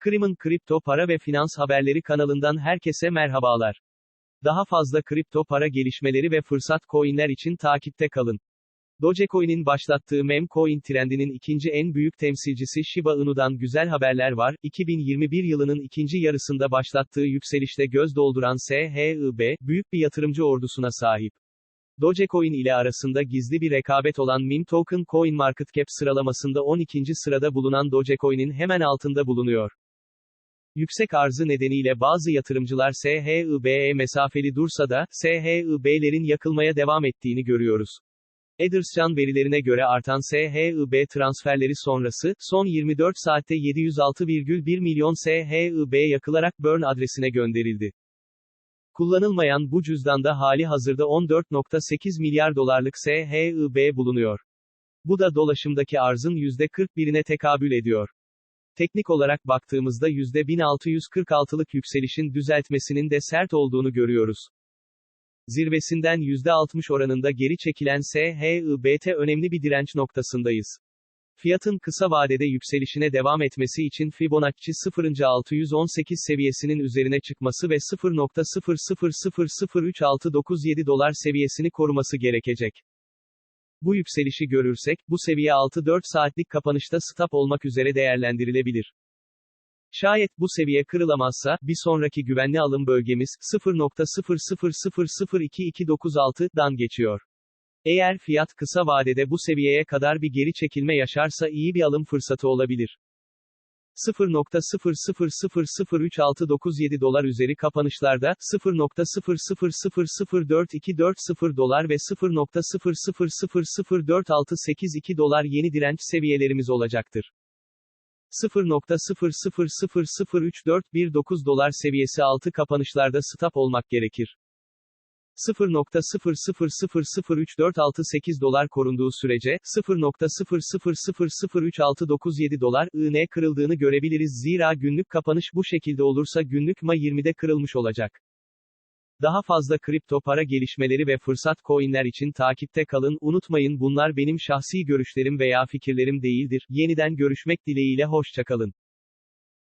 Krim'in kripto para ve finans haberleri kanalından herkese merhabalar. Daha fazla kripto para gelişmeleri ve fırsat coinler için takipte kalın. Dogecoin'in başlattığı meme coin trendinin ikinci en büyük temsilcisi Shiba Inu'dan güzel haberler var. 2021 yılının ikinci yarısında başlattığı yükselişte göz dolduran SHIB, büyük bir yatırımcı ordusuna sahip. Dogecoin ile arasında gizli bir rekabet olan meme token CoinMarketCap sıralamasında 12. sırada bulunan Dogecoin'in hemen altında bulunuyor. Yüksek arzı nedeniyle bazı yatırımcılar SHIB'ye mesafeli dursa da, SHIB'lerin yakılmaya devam ettiğini görüyoruz. Ederscan verilerine göre artan SHIB transferleri sonrası, son 24 saatte 706,1 milyon SHIB yakılarak burn adresine gönderildi. Kullanılmayan bu cüzdanda hali hazırda 14.8 milyar dolarlık SHIB bulunuyor. Bu da dolaşımdaki arzın %41'ine tekabül ediyor. Teknik olarak baktığımızda %1646'lık yükselişin düzeltmesinin de sert olduğunu görüyoruz. Zirvesinden %60 oranında geri çekilen SHIBT önemli bir direnç noktasındayız. Fiyatın kısa vadede yükselişine devam etmesi için Fibonacci 0.618 seviyesinin üzerine çıkması ve 0.00003697 dolar seviyesini koruması gerekecek. Bu yükselişi görürsek, bu seviye 6-4 saatlik kapanışta stop olmak üzere değerlendirilebilir. Şayet bu seviye kırılamazsa, bir sonraki güvenli alım bölgemiz, 0.00002296'dan geçiyor. Eğer fiyat kısa vadede bu seviyeye kadar bir geri çekilme yaşarsa iyi bir alım fırsatı olabilir. 0.00003697 dolar üzeri kapanışlarda, 0.00004240 dolar ve 0.00004682 dolar yeni direnç seviyelerimiz olacaktır. 0.00003419 dolar seviyesi altı kapanışlarda stop olmak gerekir. 0.00003468 dolar korunduğu sürece, 0.00003697 dolar, IN kırıldığını görebiliriz zira günlük kapanış bu şekilde olursa günlük MA 20'de kırılmış olacak. Daha fazla kripto para gelişmeleri ve fırsat coinler için takipte kalın, unutmayın bunlar benim şahsi görüşlerim veya fikirlerim değildir, yeniden görüşmek dileğiyle hoşçakalın.